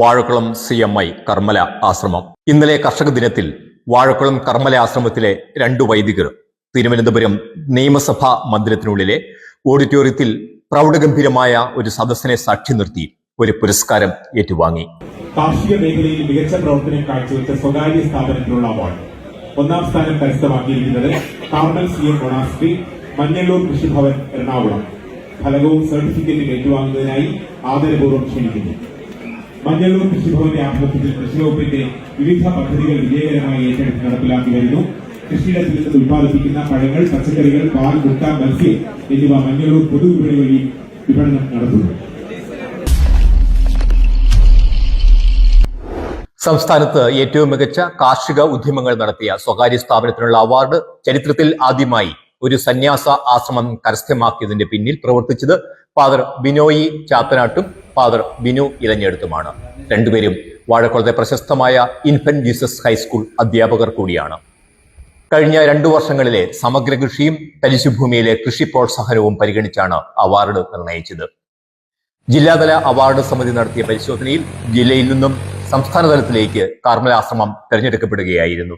Vazhakulam C M I കർമ്മല ആശ്രമം. ഇന്നലെ കർഷക ദിനത്തിൽ വാഴക്കുളം കർമ്മല ആശ്രമത്തിലെ രണ്ടു വൈദികർ തിരുവനന്തപുരം നിയമസഭാ മന്ദിരത്തിനുള്ളിലെ ഓഡിറ്റോറിയത്തിൽ പ്രൗഢഗംഭീരമായ ഒരു സദസ്സിനെ സാക്ഷി നിർത്തി ഒരു പുരസ്കാരം ഏറ്റുവാങ്ങി. കാർഷിക മേഖലയിൽ മികച്ച പ്രവർത്തനം കാഴ്ചവെച്ച സ്വകാര്യ സ്ഥാപനത്തിനുള്ള അവാർഡ്. ഒന്നാം സ്ഥാനം കരസ്ഥമാക്കിയിരിക്കുന്നത് Carmel C M monastery Manjallur Krishibhavan Ernakulam. ഫലകവും സർട്ടിഫിക്കറ്റും ഏറ്റുവാങ്ങുന്നതിനായി ആദരപൂർവം ക്ഷണിക്കുന്നു. മഞ്ഞള്ളൂർ കൃഷിഭവന്റെ ആഭിമുഖ്യത്തിൽ കൃഷിവകുപ്പിന്റെ വിവിധ പദ്ധതികൾ വിജയകരമായി ഏറ്റെടുത്ത് നടപ്പിലാക്കി വരുന്നു. കൃഷിയിടത്തിൽ നിന്ന് ഉത്പാദിപ്പിക്കുന്ന പഴങ്ങൾ പച്ചക്കറികൾ പാൽ മുട്ട മത്സ്യം എന്നിവ മഞ്ഞളൂർ പൊതുവിപണി വഴി വിപണനം നടത്തുന്നു. സംസ്ഥാനത്ത് ഏറ്റവും മികച്ച കാർഷിക ഉദ്യമങ്ങൾ നടത്തിയ സ്വകാര്യ സ്ഥാപനത്തിനുള്ള അവാർഡ് ചരിത്രത്തിൽ ആദ്യമായി ഒരു സന്യാസ ആശ്രമം കരസ്ഥമാക്കിയതിന്റെ പിന്നിൽ പ്രവർത്തിച്ചത് ഫാദർ ബിനോയി ചാത്തനാട്ടും ഫാദർ ബിനു ഇലഞ്ഞെടുത്തുമാണ്. രണ്ടുപേരും വാഴക്കുളത്തെ പ്രശസ്തമായ ഇൻഫന്റ് ജീസസ് ഹൈസ്കൂൾ അധ്യാപകർ കൂടിയാണ്. കഴിഞ്ഞ രണ്ടു വർഷങ്ങളിലെ സമഗ്ര കൃഷിയും തരിശുഭൂമിയിലെ കൃഷി പ്രോത്സാഹനവും പരിഗണിച്ചാണ് അവാർഡ് നിർണയിച്ചത്. ജില്ലാതല അവാർഡ് സമിതി നടത്തിയ പരിശോധനയിൽ ജില്ലയിൽ നിന്നും സംസ്ഥാന തലത്തിലേക്ക് കാർമലാശ്രമം തെരഞ്ഞെടുക്കപ്പെടുകയായിരുന്നു.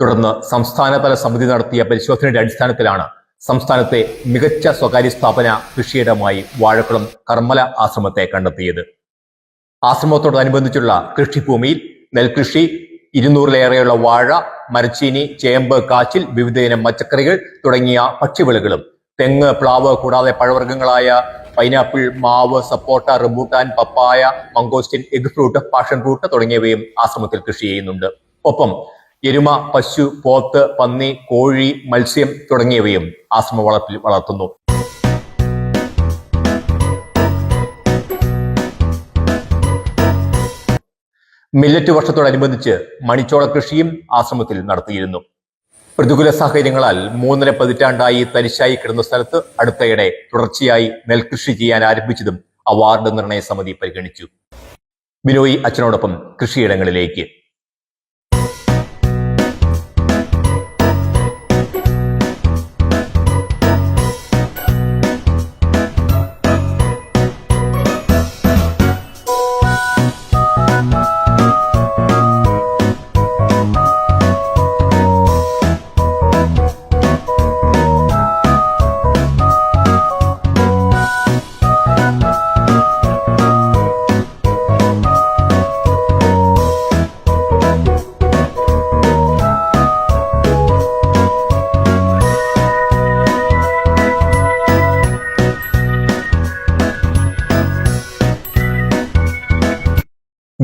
തുടർന്ന് സംസ്ഥാനതല സമിതി നടത്തിയ പരിശോധനയുടെ അടിസ്ഥാനത്തിലാണ് സംസ്ഥാനത്തെ മികച്ച സ്വകാര്യ സ്ഥാപന കൃഷിയിടമായി വാഴക്കുളം കർമ്മല ആശ്രമത്തെ കണ്ടെത്തിയത്. ആശ്രമത്തോടനുബന്ധിച്ചുള്ള കൃഷിഭൂമിയിൽ നെൽകൃഷി ഇരുന്നൂറിലേറെയുള്ള വാഴ മരച്ചീനി ചേമ്പ് കാച്ചിൽ വിവിധയിനം പച്ചക്കറികൾ തുടങ്ങിയ ഭക്ഷ്യവിളകളും തെങ്ങ് പ്ലാവ് കൂടാതെ പഴവർഗങ്ങളായ പൈനാപ്പിൾ മാവ് സപ്പോട്ട rambutan papaya mangosteen egg fruit passion fruit തുടങ്ങിയവയും ആശ്രമത്തിൽ കൃഷി ചെയ്യുന്നുണ്ട്. ഒപ്പം എരുമ പശു പോത്ത് പന്നി കോഴി മത്സ്യം തുടങ്ങിയവയും ആശ്രമ വളർത്തിൽ വളർത്തുന്നു. മില്ലറ്റ് വർഷത്തോടനുബന്ധിച്ച് മണിച്ചോള കൃഷിയും ആശ്രമത്തിൽ നടത്തിയിരുന്നു. പ്രതികൂല സാഹചര്യങ്ങളാൽ മൂന്നര പതിറ്റാണ്ടായി തരിശായി കിടന്ന സ്ഥലത്ത് അടുത്തയിടെ തുടർച്ചയായി നെൽകൃഷി ചെയ്യാൻ ആരംഭിച്ചതും അവാർഡ് നിർണയ സമിതി പരിഗണിച്ചു. ബിനോയ് അച്ഛനോടൊപ്പം കൃഷിയിടങ്ങളിലേക്ക്.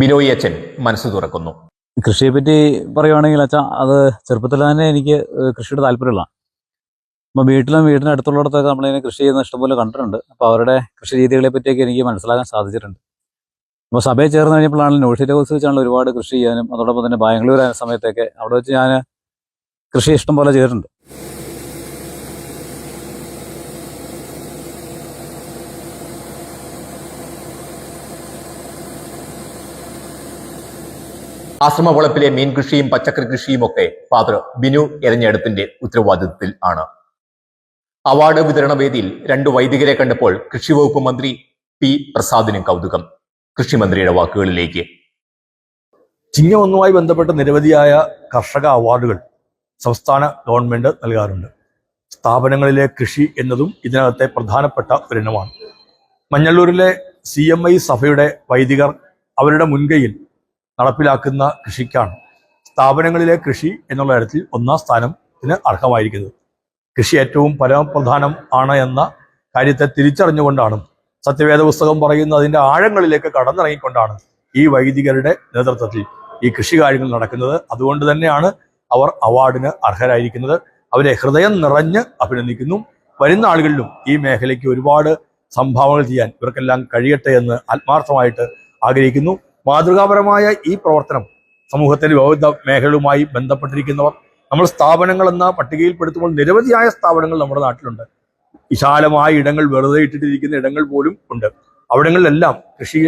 ബിനോയ് അച്ഛൻ മനസ്സ് തുറക്കുന്നു. കൃഷിയെ പറ്റി പറയുവാണെങ്കിൽ അച്ഛാ അത് ചെറുപ്പത്തിൽ തന്നെ എനിക്ക് കൃഷിയുടെ താല്പര്യമുള്ള. അപ്പോൾ വീട്ടിലും വീടിന് അടുത്തുള്ളിടത്തൊക്കെ നമ്മളിങ്ങനെ കൃഷി ചെയ്യുന്ന ഇഷ്ടംപോലെ കണ്ടിട്ടുണ്ട്. അപ്പോൾ അവരുടെ കൃഷി രീതികളെ പറ്റിയൊക്കെ എനിക്ക് മനസ്സിലാക്കാൻ സാധിച്ചിട്ടുണ്ട്. അപ്പോൾ സഭയിൽ ചേർന്ന് കഴിഞ്ഞപ്പോഴാണ് ന്യൂഷിന്റെ കോഴ്സ് വെച്ചാണ് ഒരുപാട് കൃഷി ചെയ്യാനും അതോടൊപ്പം തന്നെ ബാംഗ്ലൂർ ആയ സമയത്തൊക്കെ അവിടെ വെച്ച് ഞാൻ കൃഷി ഇഷ്ടംപോലെ ചെയ്തിട്ടുണ്ട്. ആശ്രമ വളപ്പിലെ മീൻ കൃഷിയും പച്ചക്കറി കൃഷിയും ഒക്കെ ഫാദർ ബിനു എരഞ്ഞെടുപ്പിന്റെ ഉത്തരവാദിത്വത്തിൽ ആണ്. അവാർഡ് വിതരണ വേദിയിൽ രണ്ടു വൈദികരെ കണ്ടപ്പോൾ കൃഷി വകുപ്പ് മന്ത്രി പി പ്രസാദിനും കൗതുകം. കൃഷിമന്ത്രിയുടെ വാക്കുകളിലേക്ക്. ചിങ്ങമൊന്നുമായി ബന്ധപ്പെട്ട നിരവധിയായ കർഷക അവാർഡുകൾ സംസ്ഥാന ഗവൺമെന്റ് നൽകാറുണ്ട്. സ്ഥാപനങ്ങളിലെ കൃഷി എന്നതും ഇതിനകത്തെ പ്രധാനപ്പെട്ട ഒരിനമാണ് മഞ്ഞള്ളൂരിലെ സി എം ഐ സഭയുടെ വൈദികർ അവരുടെ മുൻകൈയിൽ നടപ്പിലാക്കുന്ന കൃഷിക്കാണ്. സ്ഥാപനങ്ങളിലെ കൃഷി എന്നുള്ള തരത്തിൽ ഒന്നാം സ്ഥാനത്തിന് അർഹമായിരിക്കുന്നത്. കൃഷി ഏറ്റവും പരമപ്രധാനം ആണ് എന്ന കാര്യത്തെ തിരിച്ചറിഞ്ഞുകൊണ്ടാണ് സത്യവേദ പുസ്തകം പറയുന്ന അതിന്റെ ആഴങ്ങളിലേക്ക് കടന്നിറങ്ങിക്കൊണ്ടാണ് ഈ വൈദികരുടെ നേതൃത്വത്തിൽ ഈ കൃഷി കാര്യങ്ങൾ നടക്കുന്നത്. അതുകൊണ്ട് തന്നെയാണ് അവർ അവാർഡിന് അർഹരായിരിക്കുന്നത്. അവരെ ഹൃദയം നിറഞ്ഞ് അഭിനന്ദിക്കുന്നു. വരുന്ന ആളുകളിലും ഈ മേഖലയ്ക്ക് ഒരുപാട് സംഭാവനകൾ ചെയ്യാൻ ഇവർക്കെല്ലാം കഴിയട്ടെ എന്ന് ആത്മാർത്ഥമായിട്ട് ആഗ്രഹിക്കുന്നു. മാതൃകാപരമായ ഈ പ്രവർത്തനം സമൂഹത്തിന്റെ വിവിധ മേഖലകളുമായി ബന്ധപ്പെട്ടിരിക്കുന്നവർ നമ്മൾ സ്ഥാപനങ്ങൾ എന്ന പട്ടികയിൽപ്പെടുത്തുമ്പോൾ നിരവധിയായ സ്ഥാപനങ്ങൾ നമ്മുടെ നാട്ടിലുണ്ട്. വിശാലമായ ഇടങ്ങൾ വെറുതെ ഇട്ടിട്ടിരിക്കുന്ന ഇടങ്ങൾ പോലും ഉണ്ട്. അവിടങ്ങളിലെല്ലാം കൃഷി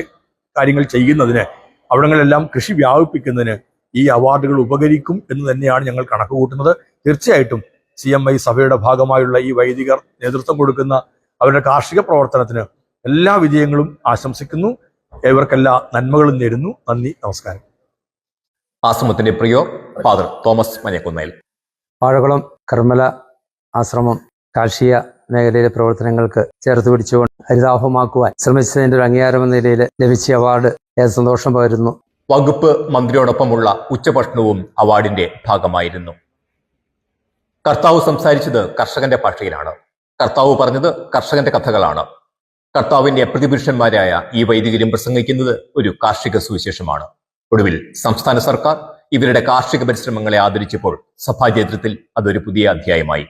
കാര്യങ്ങൾ ചെയ്യുന്നതിന് അവിടങ്ങളിലെല്ലാം കൃഷി വ്യാപിപ്പിക്കുന്നതിന് ഈ അവാർഡുകൾ ഉപകരിക്കും എന്ന് തന്നെയാണ് ഞങ്ങൾ കണക്ക് തീർച്ചയായിട്ടും സി എം ഐ സഭയുടെ ഭാഗമായുള്ള ഈ വൈദികർ നേതൃത്വം കൊടുക്കുന്ന അവരുടെ കാർഷിക പ്രവർത്തനത്തിന് എല്ലാ വിജയങ്ങളും ആശംസിക്കുന്നു. ഏവർക്കെല്ലാ നന്മകളും നേരുന്നു. നന്ദി നമസ്കാരം. ആശ്രമത്തിന്റെ പ്രിയോ ഫാദർ തോമസ് മഞ്ഞക്കുന്നേൽ. വാഴകുളം കർമ്മല ആശ്രമം കാർഷിക മേഖലയിലെ പ്രവർത്തനങ്ങൾക്ക് ചേർത്ത് പിടിച്ചുകൊണ്ട് ഹരിതാഭമാക്കുവാൻ ശ്രമിച്ചതിന്റെ ഒരു അംഗീകാരം എന്ന നിലയിൽ ലഭിച്ച അവാർഡ് ഏറെ സന്തോഷം പകരുന്നു. വകുപ്പ് മന്ത്രിയോടൊപ്പമുള്ള ഉച്ചഭക്ഷണവും അവാർഡിന്റെ ഭാഗമായിരുന്നു. കർത്താവ് സംസാരിച്ചത് കർഷകന്റെ ഭാഷയിലാണ്. കർത്താവ് പറഞ്ഞത് കർഷകന്റെ കഥകളാണ്. കർത്താവിന്റെ പ്രതിപുരുഷന്മാരായ ഈ വൈദികരും പ്രസംഗിക്കുന്നത് ഒരു കാർഷിക സുവിശേഷമാണ്. ഒടുവിൽ സംസ്ഥാന സർക്കാർ ഇവരുടെ കാർഷിക പരിശ്രമങ്ങളെ ആദരിച്ചപ്പോൾ സഭാചരിത്രത്തിൽ അതൊരു പുതിയ അധ്യായമായി.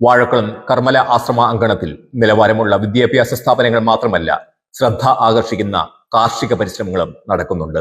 വാഴക്കുളം കർമ്മല ആശ്രമ അങ്കണത്തിൽ നിലവാരമുള്ള വിദ്യാഭ്യാസ സ്ഥാപനങ്ങൾ മാത്രമല്ല ശ്രദ്ധ ആകർഷിക്കുന്ന കാർഷിക പരിശ്രമങ്ങളും നടക്കുന്നുണ്ട്.